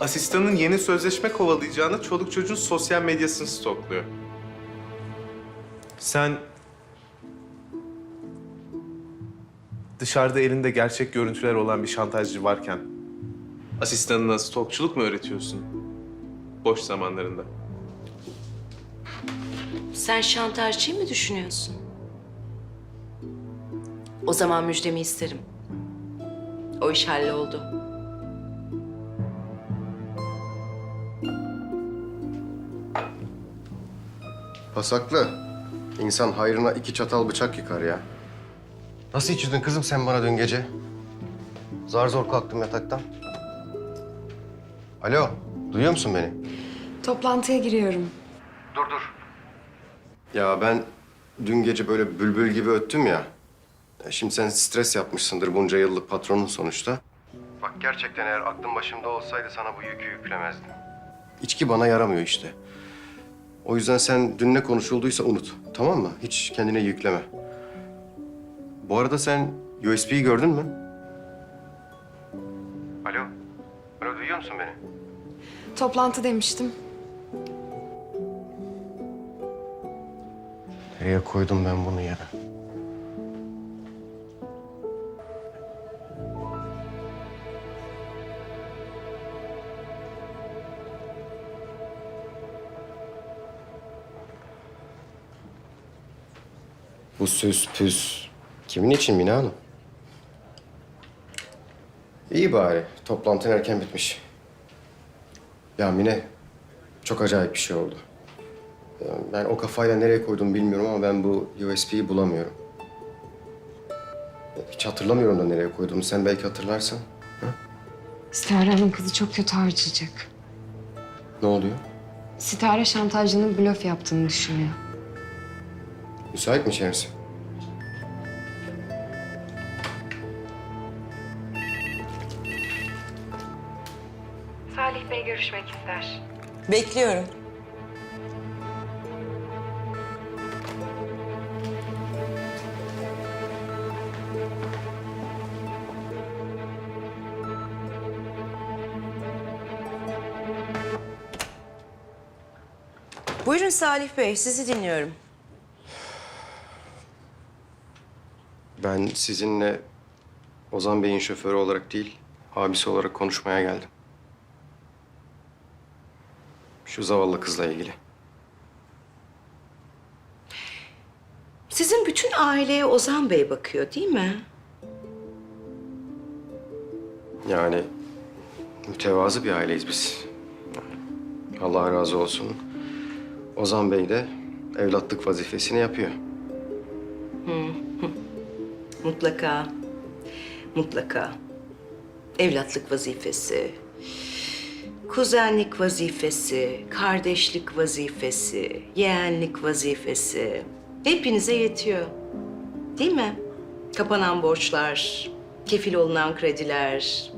Asistanın yeni sözleşme kovalayacağını çoluk çocuğun sosyal medyasını stokluyor. Sen dışarıda elinde gerçek görüntüler olan bir şantajcı varken asistanına stokçuluk mu öğretiyorsun? Boş zamanlarında. Sen şantajcıyı mı düşünüyorsun? O zaman müjdemi isterim. O iş halloldu. Pasaklı. İnsan hayrına iki çatal bıçak yıkar ya. Nasıl içirdin kızım sen bana dün gece? Zar zor kalktım yataktan. Alo, duyuyor musun beni? Toplantıya giriyorum. Dur dur. Ya ben dün gece böyle bülbül gibi öttüm ya. E, Şimdi sen stres yapmışsındır bunca yıllık patronun sonuçta. Bak gerçekten eğer aklın başımda olsaydı sana bu yükü yüklemezdim. İçki bana yaramıyor işte. O yüzden sen dün ne konuşulduysa unut. Tamam mı? Hiç kendine yükleme. Bu arada sen USB'yi gördün mü? Alo. Alo duyuyor musun beni? Toplantı demiştim. Nereye koydum ben bunu ya? Bu süs püs kimin için Mine Hanım? İyi bari. Toplantın erken bitmiş. Ya Mine, çok acayip bir şey oldu. Ben o kafayla nereye koydum bilmiyorum ama ben bu USB'yi bulamıyorum. Hiç hatırlamıyorum da nereye koyduğumu. Sen belki hatırlarsın. Sitare Hanım kızı çok kötü harcayacak. Ne oluyor? Sitare şantajcının blöf yaptığını düşünüyor. Müsait mi içerisi? Salih Bey görüşmek ister. Bekliyorum. Buyurun Salih Bey, sizi dinliyorum. Ben sizinle Ozan Bey'in şoförü olarak değil, abisi olarak konuşmaya geldim. Şu zavallı kızla ilgili. Sizin bütün aileye Ozan Bey bakıyor değil mi? Yani mütevazı bir aileyiz biz. Allah razı olsun. Ozan Bey de evlatlık vazifesini yapıyor. Mutlaka. Mutlaka. Evlatlık vazifesi, kuzenlik vazifesi, kardeşlik vazifesi, yeğenlik vazifesi hepinize yetiyor. Değil mi? Kapanan borçlar, kefil olunan krediler,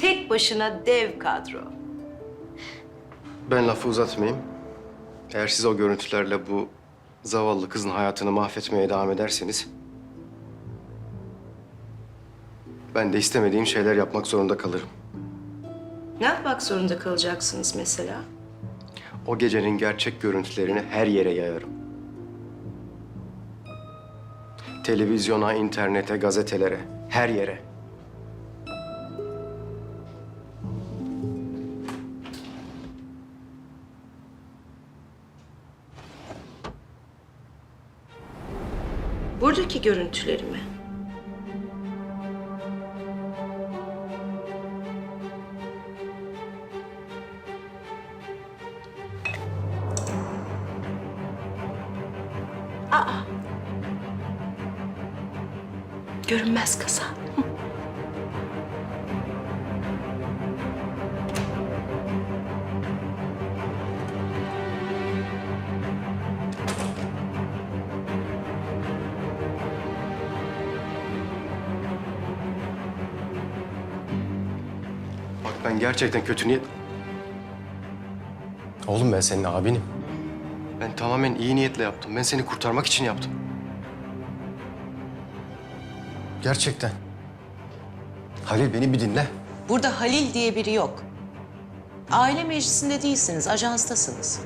tek başına dev kadro. Ben lafı uzatmayayım. Eğer siz o görüntülerle bu zavallı kızın hayatını mahvetmeye devam ederseniz... ...ben de istemediğim şeyler yapmak zorunda kalırım. Ne yapmak zorunda kalacaksınız mesela? O gecenin gerçek görüntülerini her yere yayarım. Televizyona, internete, gazetelere, her yere. Buradaki görüntüleri mi? Aa. Görünmez kasa. Bak ben gerçekten kötü niyet... Oğlum ben senin abinim. Ben tamamen iyi niyetle yaptım. Ben seni kurtarmak için yaptım. Gerçekten. Halil beni bir dinle. Burada Halil diye biri yok. Aile meclisinde değilsiniz, ajanstasınız.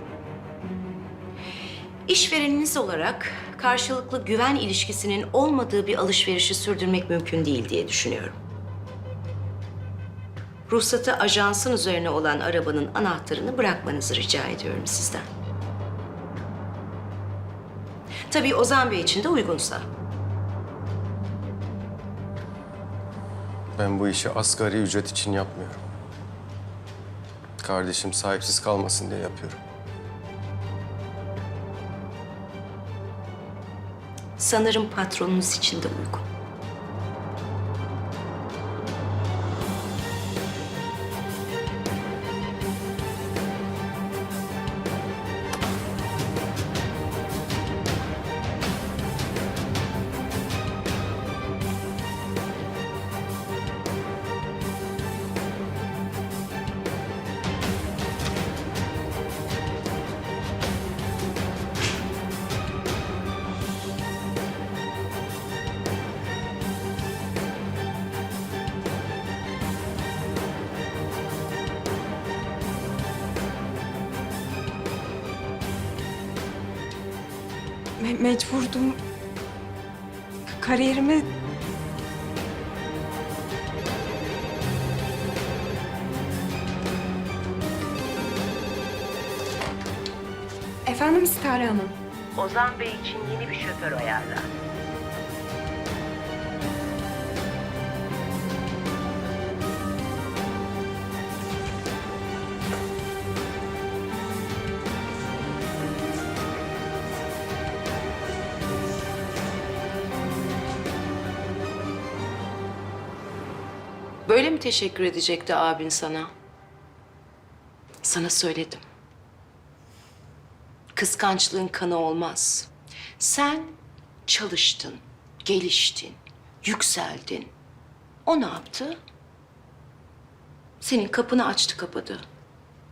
İşvereniniz olarak karşılıklı güven ilişkisinin olmadığı bir alışverişi sürdürmek mümkün değil diye düşünüyorum. Ruhsatı ajansın üzerine olan arabanın anahtarını bırakmanızı rica ediyorum sizden. Tabii Ozan Bey için de uygunsa. Ben bu işi asgari ücret için yapmıyorum. Kardeşim sahipsiz kalmasın diye yapıyorum. Sanırım patronunuz için de uygun. Me- mecburdum. K- Kariyerimi... Efendim Sitare Hanım. Ozan Bey için yeni bir şoför ayarla. Böyle mi teşekkür edecekti abin sana? Sana söyledim. Kıskançlığın kanı olmaz. Sen çalıştın, geliştin, yükseldin. O ne yaptı? Senin kapını açtı kapadı.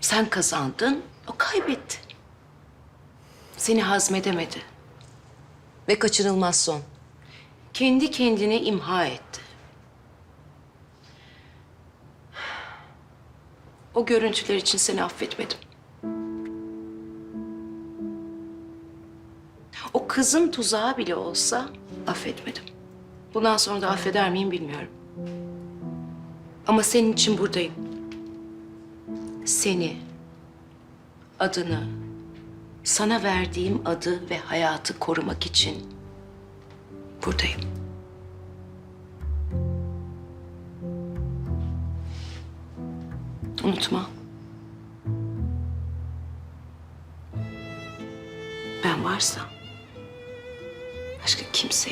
Sen kazandın, o kaybetti. Seni hazmedemedi. Ve kaçınılmaz son. Kendi kendine imha etti. O görüntüler için seni affetmedim. O kızın tuzağı bile olsa affetmedim. Bundan sonra da affeder miyim bilmiyorum. Ama senin için buradayım. Seni, adını, sana verdiğim adı ve hayatı korumak için buradayım. Unutma. Ben varsam başka yok.